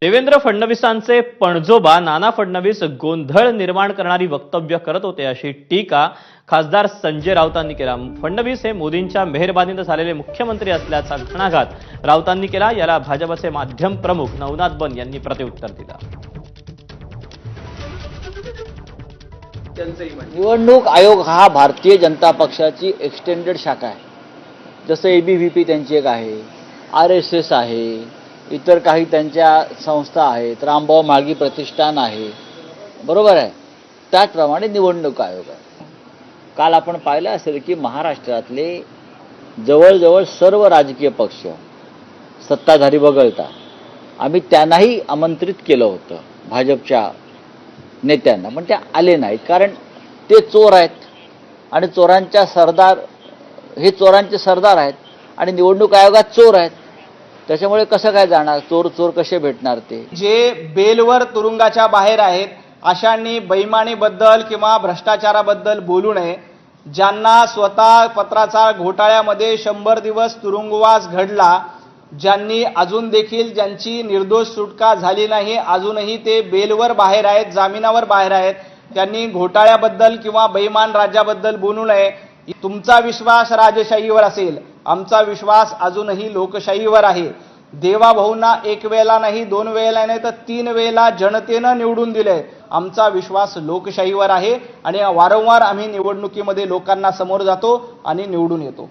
देवेंद्र फडणवीसांचे पणजोबा नाना फडणवीस गोंधळ निर्माण करणारी वक्तव्य करत होते अशी टीका खासदार संजय राऊतांनी केला. फडणवीस हे मोदींच्या मेहरबानीनं झालेले मुख्यमंत्री असल्याचा घणाघात राऊतांनी केला. याला भाजपचे माध्यम प्रमुख नवनाथ बन यांनी प्रत्युत्तर दिलं. निवडणूक आयोग हा भारतीय जनता पक्षाची एक्सटेंडेड शाखा आहे. जसं ए बी व्ही पी त्यांची एक आहे. आर एस एस आहे. इतर काही त्यांच्या संस्था आहेत रामभाऊ माळगी प्रतिष्ठान आहे. बरोबर आहे? त्याचप्रमाणे निवडणूक आयोग आहे. काल आपण पाहिलं असेल की महाराष्ट्रातले जवळजवळ सर्व राजकीय पक्ष सत्ताधारी वगळता आम्ही त्यांनाही आमंत्रित केलं होतं भाजपच्या नेत्यांना पण ते आले नाहीत. कारण ते चोर आहेत आणि चोरांच्या सरदार हे चोरांचे सरदार आहेत आणि निवडणूक आयोगात चोर आहेत. त्याच्यामुळे कसं काय जाणार? चोर चोर कसे भेटणार ते? जे बेलवर तुरुंगाच्या बाहेर आहेत अशांनी बैमानीबद्दल किंवा भ्रष्टाचाराबद्दल बोलू नये. ज्यांना स्वतः पत्राचा घोटाळ्यामध्ये शंभर दिवस तुरुंगवास घडला ज्यांनी अजून देखील ज्यांची निर्दोष सुटका झाली नाही अजूनही ते बेलवर बाहेर आहेत जामिनावर बाहेर आहेत त्यांनी घोटाळ्याबद्दल किंवा बैमान राज्याबद्दल बोलू नये. तुमचा विश्वास राजशाहीवर असेल. आमचा विश्वास अजूनही लोकशाहीवर आहे. देवाभाऊंना एक वेळेला नाही दोन वेळेला नाही तर तीन वेळेला जनतेनं निवडून दिलंय. आमचा विश्वास लोकशाहीवर आहे आणि वारंवार आम्ही निवडणुकीमध्ये लोकांना समोर जातो आणि निवडून येतो.